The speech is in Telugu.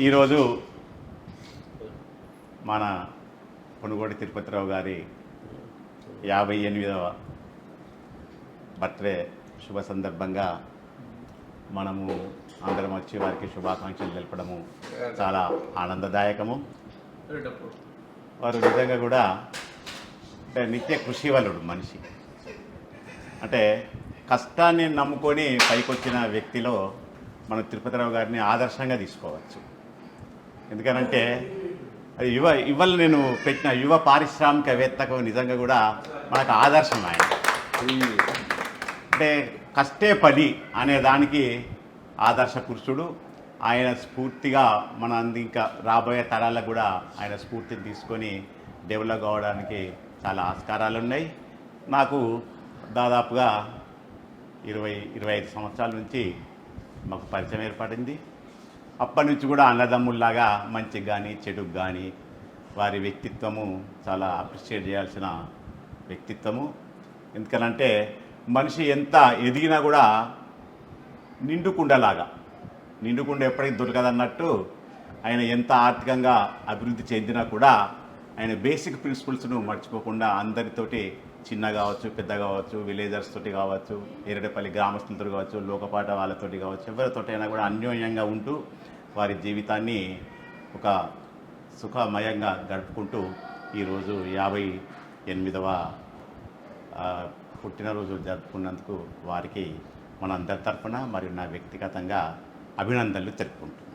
ఈరోజు మన కొనుగోడి తిరుపతిరావు గారి యాభై ఎనిమిదవ బర్త్డే శుభ సందర్భంగా మనము అందరం వచ్చి వారికి శుభాకాంక్షలు తెలపడము. చాలా ఆనందదాయకము. వారు నిజంగా కూడా అంటే నిత్య కృషివలుడు మనిషి. అంటే కష్టాన్ని నమ్ముకొని పైకొచ్చిన వ్యక్తిలో మనం తిరుపతిరావు గారిని ఆదర్శంగా తీసుకోవచ్చు. ఎందుకనంటే అది యువ ఇవాళ నేను పెట్టిన యువ పారిశ్రామికవేత్తకు నిజంగా కూడా మనకు ఆదర్శం ఆయన. అంటే కష్టే పని అనే దానికి ఆదర్శ పురుషుడు. ఆయన స్ఫూర్తిగా మన అంది ఇంకా రాబోయే తరాలకు కూడా ఆయన స్ఫూర్తిని తీసుకొని డెవలప్ అవ్వడానికి చాలా ఆస్కారాలు ఉన్నాయి. నాకు దాదాపుగా ఇరవై ఇరవై ఐదు సంవత్సరాల నుంచి మాకు పరిచయం ఏర్పడింది. అప్పటి నుంచి కూడా అన్నదమ్ముల్లాగా మంచికి కానీ చెడుకు కానీ వారి వ్యక్తిత్వము చాలా అప్రిషియేట్ చేయాల్సిన వ్యక్తిత్వము. ఎందుకనంటే మనిషి ఎంత ఎదిగినా కూడా నిండుకుండలాగా. నిండుకుండ ఎప్పటికీ దొరకదన్నట్టు ఆయన ఎంత ఆర్థికంగా అభివృద్ధి చెందినా కూడా ఆయన బేసిక్ ప్రిన్సిపల్స్ను మర్చిపోకుండా అందరితోటి చిన్న కావచ్చు పెద్ద కావచ్చు విలేజర్స్ తోటి కావచ్చు ఎరడపల్లి గ్రామస్తులతో కావచ్చు లోకపాట వాళ్ళతోటి కావచ్చు ఎవరితోటైనా అయినా కూడా అన్యోన్యంగా ఉంటూ వారి జీవితాన్ని ఒక సుఖమయంగా గడుపుకుంటూ ఈరోజు యాభై ఎనిమిదవ పుట్టినరోజు జరుపుకున్నందుకు వారికి మనందరి తరఫున మరియు నా వ్యక్తిగతంగా అభినందనలు తెలుపుకుంటున్నాను.